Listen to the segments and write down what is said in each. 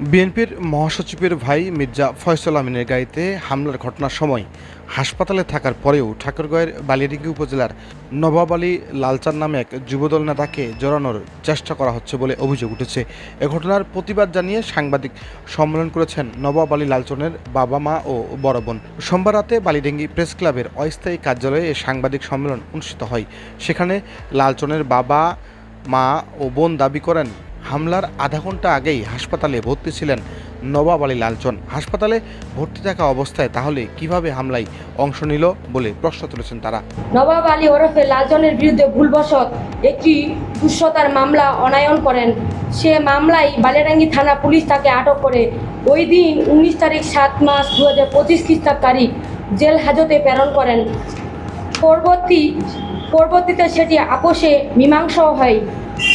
বিএনপির মহাসচিবের ভাই মির্জা ফয়সল আমিনের গাড়িতে হামলার ঘটনার সময় হাসপাতালে থাকার পরেও ঠাকুরগাঁয়ের বালিডিঙ্গি উপজেলার নবাব আলী লালচান নামে এক যুবদল নেতাকে জড়ানোর চেষ্টা করা হচ্ছে বলে অভিযোগ উঠেছে। এ ঘটনার প্রতিবাদ জানিয়ে সাংবাদিক সম্মেলন করেছেন নবাব আলী লালচনের বাবা মা ও বড় বোন। সোমবার রাতে বালিডেঙ্গি প্রেস ক্লাবের অস্থায়ী কার্যালয়ে এ সাংবাদিক সম্মেলন অনুষ্ঠিত হয়। সেখানে লালচনের বাবা, মা ও বোন দাবি করেন হামলার আধা ঘণ্টা আগেই হাসপাতালে ভর্তি ছিলেন নবাব আলী লালচন। হাসপাতালে ভর্তি থাকা অবস্থায় তাহলে কীভাবে হামলায় অংশ নিল বলে প্রশ্ন তুলেছেন তারা। নবাব আলী ওরফে লালচনের বিরুদ্ধে ভুলবশত একটি দুঃসতার মামলা অনায়ন করেন। সে মামলায় বালিয়াডাঙ্গি থানা পুলিশ তাকে আটক করে। ওই দিন উনিশ তারিখ সাত মাস দু হাজার পঁচিশ খ্রিস্টাব্দ তারিখ জেল হাজতে প্রেরণ করেন। পরবর্তী পরবর্তীতে সেটি আপোষে মীমাংসাও হয়।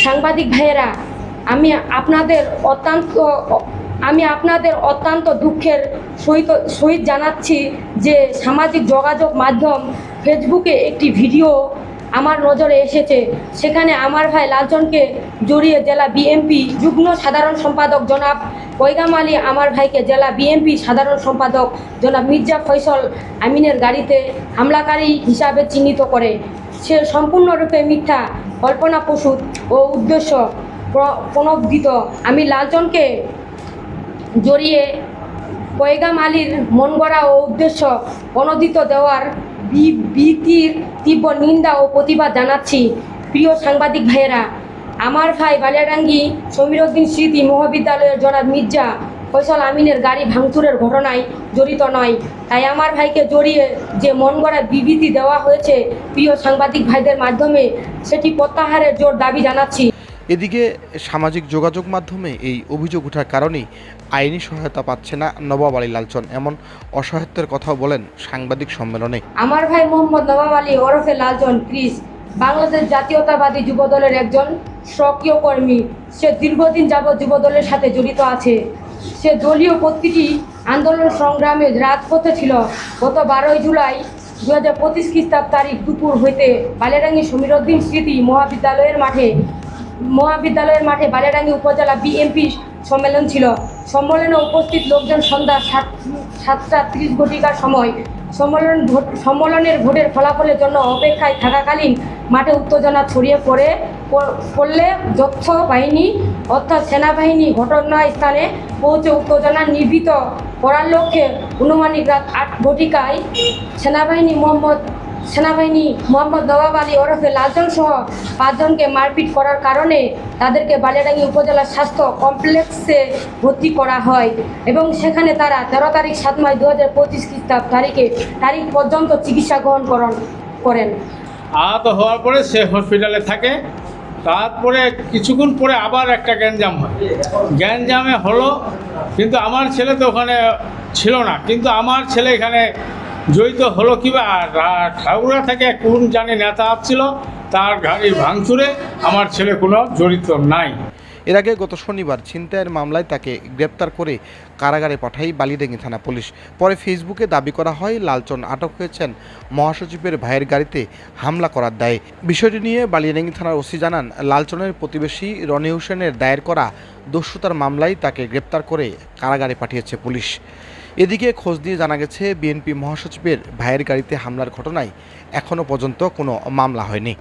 সাংবাদিক ভাইয়েরা আমি আপনাদের অত্যন্ত, আমি আপনাদের অত্যন্ত দুঃখের সহিত সহিত জানাচ্ছি যে সামাজিক যোগাযোগ মাধ্যম ফেসবুকে একটি ভিডিও আমার নজরে এসেছে। সেখানে আমার ভাই লালচনকে জড়িয়ে জেলা বিএমপি যুগ্ম সাধারণ সম্পাদক জনাব পৈগাম আলী, আমার ভাইকে জেলা বিএমপি সাধারণ সম্পাদক জনাব মির্জা ফৈসল আমিনের গাড়িতে হামলাকারী হিসাবে চিহ্নিত করে। সে সম্পূর্ণরূপে মিথ্যা, কল্পনা প্রসূত ও উদ্দেশ্য প্র- প্রণোদিত আমি লালচনকে জড়িয়ে পয়গাম আলীর মন গড়া ও উদ্দেশ্য প্রণোদিত দেওয়ার বি- ভীতির তীব্র নিন্দা ও প্রতিবাদ জানাচ্ছি প্রিয় সাংবাদিক ভাইয়েরা। আমার ভাই বালিয়াডাঙ্গি সমীরউদ্দিন স্মৃতি মহাবিদ্যালয়ের জনাব মির্জা ফয়সল আমিনের গাড়ি ভাঙচুরের ঘটনায় জড়িত নয়। তাই আমার ভাইকে জড়িয়ে যে মন গড়া বিবৃতি দেওয়া হয়েছে প্রিয় সাংবাদিক ভাইদের মাধ্যমে, সেটি প্রত্যাহারের জোর দাবি জানাচ্ছি। এদিকে সামাজিক যোগাযোগ মাধ্যমে এই অভিযোগ ওঠার কারণেই আইনি সহায়তা পাচ্ছে না নবাব আলী লালচন এমন অসহায়ত্বের কথাও বলেন সাংবাদিক সম্মেলনে। আমার ভাই মোহাম্মদ নবাব আলী ওরফে লালজন ক্রিস, বাংলাদেশ জাতীয়তাবাদী যুবদলের একজন সক্রিয় কর্মী। সে দীর্ঘদিন যাবৎ যুবদলের সাথে জড়িত আছে। সে দলীয় প্রতিটি আন্দোলন সংগ্রামে রাজপথে ছিল। গত বারোই জুলাই দু হাজার পঁচিশ খ্রিস্টাব্দ তারিখ দুপুর হইতে বালিয়াডাঙ্গি সমীরউদ্দিন স্মৃতি মহাবিদ্যালয়ের মাঠে মহাবিদ্যালয়ের মাঠে বালিয়াডাঙ্গি উপজেলা বিএমপি সম্মেলন ছিল। সম্মেলনে উপস্থিত লোকজন সন্ধ্যা সাত, সাতটা ত্রিশ ঘটিকার সময় সম্মেলন ভোট, সম্মেলনের ভোটের ফলাফলের জন্য অপেক্ষায় থাকাকালীন মাঠে উত্তেজনা ছড়িয়ে পড়ে পড়লে যৌথ বাহিনী অর্থাৎ সেনাবাহিনী ঘটনাস্থানে পৌঁছে উত্তেজনা নির্ভীত করার লক্ষ্যে অনুমানিক রাত আট ঘটিকায় সেনাবাহিনী মোহাম্মদ সেনাবাহিনী মোহাম্মদ নবাব আলী ওরফে লালজন সহ পাঁচজনকে মারপিট করার কারণে তাদেরকে বালিয়াডাঙ্গি উপজেলা স্বাস্থ্য কমপ্লেক্সে ভর্তি করা হয় এবং সেখানে তারা তেরো তারিখ সাত মাস দু হাজার পঁচিশ খ্রিস্টাব্দ তারিখে তারিখ পর্যন্ত চিকিৎসা গ্রহণ করন, করেন। আহত হওয়ার পরে সে হসপিটালে থাকে, তারপরে কিছুক্ষণ পরে আবার একটা গ্যাঞ্জাম হয়। গ্যাঞ্জামে হলো, কিন্তু আমার ছেলে তো ওখানে ছিল না, কিন্তু আমার ছেলে এখানে জড়িত হলো কি বা ঠাকুরা থেকে কোন জানি নেতা আসছিল, তার গাড়ি ভাঙচুরে আমার ছেলে কোনো জড়িত নাই। এর আগে গত শনিবার ছিনতাইয়ের মামলায় তাকে গ্রেপ্তার করে কারাগারে পাঠায় বালিডেঙ্গি থানা পুলিশ। পরে ফেসবুকে দাবি করা হয় লালচন আটক হয়েছেন মহাসচিবের ভাইয়ের গাড়িতে হামলা করার দায়ে। বিষয়টি নিয়ে বালিয়াডেঙ্গি থানার ওসি জানান লালচনের প্রতিবেশী রনি হোসেনের দায়ের করা দস্যুতার মামলায় তাকে গ্রেপ্তার করে কারাগারে পাঠিয়েছে পুলিশ। এদিকে খোঁজ দিয়ে জানা গেছে, বিএনপি মহাসচিবের ভাইয়ের গাড়িতে হামলার ঘটনায় এখনও পর্যন্ত কোনো মামলা হয়নি।